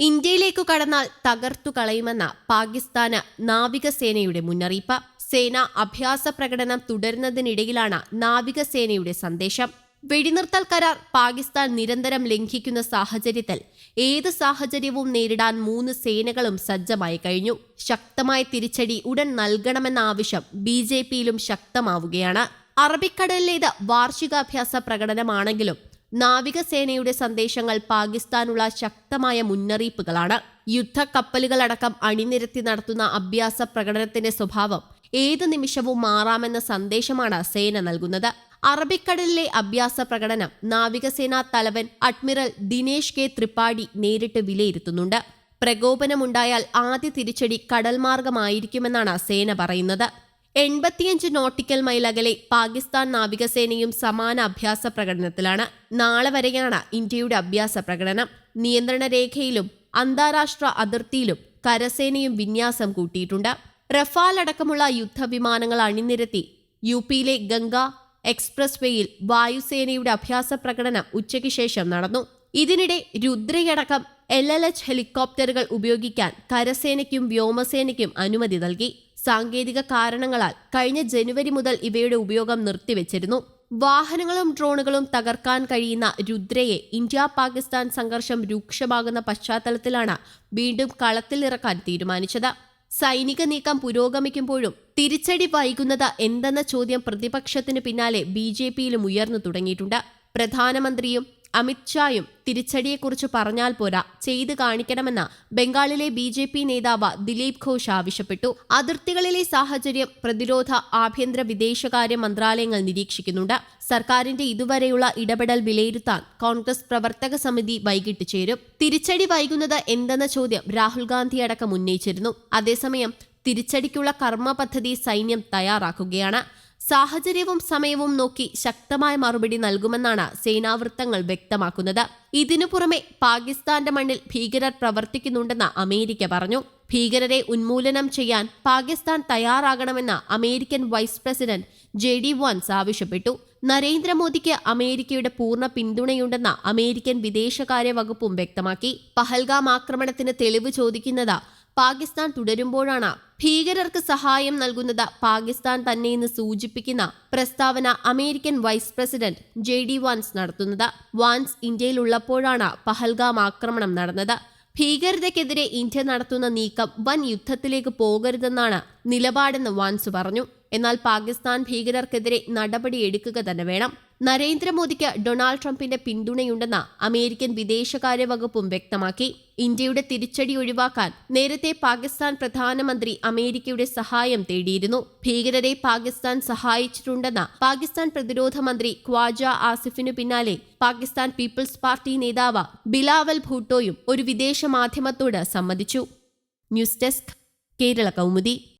ഇന്ത്യയിലേക്കു കടന്നാൽ തകർത്തു കളയുമെന്ന പാകിസ്ഥാന് നാവികസേനയുടെ മുന്നറിയിപ്പ്. സേന അഭ്യാസ പ്രകടനം തുടരുന്നതിനിടയിലാണ് നാവികസേനയുടെ സന്ദേശം. വെടിനിർത്തൽ കരാർ പാകിസ്ഥാൻ നിരന്തരം ലംഘിക്കുന്ന സാഹചര്യത്തിൽ ഏത് സാഹചര്യവും നേരിടാൻ മൂന്ന് സേനകളും സജ്ജമായി കഴിഞ്ഞു. ശക്തമായ തിരിച്ചടി ഉടൻ നൽകണമെന്ന ആവശ്യം ബി ജെ പിയിലും ശക്തമാവുകയാണ്. അറബിക്കടലിലേത് വാർഷികാഭ്യാസ പ്രകടനമാണെങ്കിലും നാവികസേനയുടെ സന്ദേശങ്ങൾ പാകിസ്ഥാനുള്ള ശക്തമായ മുന്നറിയിപ്പുകളാണ്. യുദ്ധക്കപ്പലുകളടക്കം അണിനിരത്തി നടത്തുന്ന അഭ്യാസ പ്രകടനത്തിന്റെ സ്വഭാവം ഏത് നിമിഷവും മാറാമെന്ന സന്ദേശമാണ് സേന നൽകുന്നത്. അറബിക്കടലിലെ അഭ്യാസ പ്രകടനം നാവികസേനാ തലവൻ അഡ്മിറൽ ദിനേശ് കെ ത്രിപാഠി നേരിട്ട് വിലയിരുത്തുന്നുണ്ട്. പ്രകോപനമുണ്ടായാൽ ആദ്യ തിരിച്ചടി കടൽമാർഗമായിരിക്കുമെന്നാണ് സേന പറയുന്നത്. എൺപത്തിയഞ്ച് നോട്ടിക്കൽ മൈൽ അകലെ പാകിസ്ഥാൻ നാവികസേനയും സമാന അഭ്യാസ പ്രകടനത്തിലാണ് നാളെ വരെയാണ് ഇന്ത്യയുടെ അഭ്യാസ പ്രകടനം. നിയന്ത്രണ രേഖയിലും അന്താരാഷ്ട്ര അതിർത്തിയിലും കരസേനയും വിന്യാസം കൂട്ടിയിട്ടുണ്ട്. റഫാൽ അടക്കമുള്ള യുദ്ധവിമാനങ്ങൾ അണിനിരത്തി യു പിയിലെ ഗംഗ എക്സ്പ്രസ് വേയിൽ വായുസേനയുടെ അഭ്യാസ പ്രകടനം ഉച്ചയ്ക്ക് ശേഷം നടന്നു. ഇതിനിടെ രുദ്രയടക്കം എൽ എൽ എച്ച് ഹെലികോപ്റ്ററുകൾ ഉപയോഗിക്കാൻ കരസേനയ്ക്കും വ്യോമസേനയ്ക്കും അനുമതി നൽകി. സാങ്കേതിക കാരണങ്ങളാൽ കഴിഞ്ഞ ജനുവരി മുതൽ ഇവയുടെ ഉപയോഗം നിർത്തിവെച്ചിരുന്നു. വാഹനങ്ങളും ഡ്രോണുകളും തകർക്കാൻ കഴിയുന്ന രുദ്രയെ ഇന്ത്യ പാകിസ്ഥാൻ സംഘർഷം രൂക്ഷമാകുന്ന പശ്ചാത്തലത്തിലാണ് വീണ്ടും കളത്തിലിറക്കാൻ തീരുമാനിച്ചത്. സൈനിക നീക്കം പുരോഗമിക്കുമ്പോഴും തിരിച്ചടി വൈകുന്നത് എന്തെന്ന ചോദ്യം പ്രതിപക്ഷത്തിന് പിന്നാലെ ബി ജെ പിയിലും ഉയർന്നു തുടങ്ങിയിട്ടുണ്ട്. പ്രധാനമന്ത്രിയും അമിത്ഷായും തിരിച്ചടിയെക്കുറിച്ച് പറഞ്ഞാൽ പോരാ ചെയ്തു കാണിക്കണമെന്ന് ബംഗാളിലെ ബി ജെ പി നേതാവ് ദിലീപ് ഘോഷ് ആവശ്യപ്പെട്ടു. അതിർത്തികളിലെ സാഹചര്യം പ്രതിരോധ ആഭ്യന്തര വിദേശകാര്യ മന്ത്രാലയങ്ങൾ നിരീക്ഷിക്കുന്നുണ്ട്. സർക്കാരിന്റെ ഇതുവരെയുള്ള ഇടപെടൽ വിലയിരുത്താൻ കോൺഗ്രസ് പ്രവർത്തക സമിതി വൈകിട്ട് ചേരും. തിരിച്ചടി വൈകുന്നത് എന്തെന്ന ചോദ്യം രാഹുൽ ഗാന്ധി അടക്കം ഉന്നയിച്ചിരുന്നു. അതേസമയം തിരിച്ചടിക്കുള്ള കർമ്മ പദ്ധതി സൈന്യം തയ്യാറാക്കുകയാണ്. സാഹചര്യവും സമയവും നോക്കി ശക്തമായ മറുപടി നൽകുമെന്നാണ് സേനാവൃത്തങ്ങൾ വ്യക്തമാക്കുന്നത്. ഇതിനു പുറമെ പാകിസ്ഥാന്റെ മണ്ണിൽ ഭീകരർ പ്രവർത്തിക്കുന്നുണ്ടെന്ന് അമേരിക്ക പറഞ്ഞു. ഭീകരരെ ഉന്മൂലനം ചെയ്യാൻ പാകിസ്ഥാൻ തയ്യാറാകണമെന്ന് American vice president J D Vance ആവശ്യപ്പെട്ടു. നരേന്ദ്രമോദിക്ക് അമേരിക്കയുടെ പൂർണ പിന്തുണയുണ്ടെന്ന് അമേരിക്കൻ വിദേശകാര്യ വകുപ്പും വ്യക്തമാക്കി. പഹൽഗാം ആക്രമണത്തിന് തെളിവ് ചോദിക്കുന്നത് പാകിസ്ഥാൻ തുടരുമ്പോഴാണ് ഭീകരർക്ക് സഹായം നൽകുന്നത് പാകിസ്ഥാൻ തന്നെയെന്ന് സൂചിപ്പിക്കുന്ന പ്രസ്താവന American vice president J D Vance നടത്തുന്നത്. വാൻസ് ഇന്ത്യയിലുള്ളപ്പോഴാണ് പഹൽഗാം ആക്രമണം നടന്നത്. ഭീകരതയ്ക്കെതിരെ ഇന്ത്യ നടത്തുന്ന നീക്കം വൻ യുദ്ധത്തിലേക്ക് പോകരുതെന്നാണ് നിലപാടെന്ന് വാൻസ് പറഞ്ഞു. എന്നാൽ പാകിസ്ഥാൻ ഭീകരർക്കെതിരെ നടപടി എടുക്കുക തന്നെ വേണം. നരേന്ദ്രമോദിക്ക് ഡൊണാൾഡ് ട്രംപിന്റെ പിന്തുണയുണ്ടെന്ന് അമേരിക്കൻ വിദേശകാര്യ വകുപ്പും വ്യക്തമാക്കി. ഇന്ത്യയുടെ തിരിച്ചടി ഒഴിവാക്കാൻ നേരത്തെ പാകിസ്ഥാൻ പ്രധാനമന്ത്രി അമേരിക്കയുടെ സഹായം തേടിയിരുന്നു. ഭീകരരെ പാകിസ്ഥാൻ സഹായിച്ചിട്ടുണ്ടെന്ന പാകിസ്ഥാൻ പ്രതിരോധ മന്ത്രി ഖ്വാജ ആസിഫിനു പിന്നാലെ പാകിസ്ഥാൻ പീപ്പിൾസ് പാർട്ടി നേതാവ് ബിലാവൽ ഭൂട്ടോയും ഒരു വിദേശ മാധ്യമത്തോട് സമ്മതിച്ചു. News desk Kerala Kaumudi.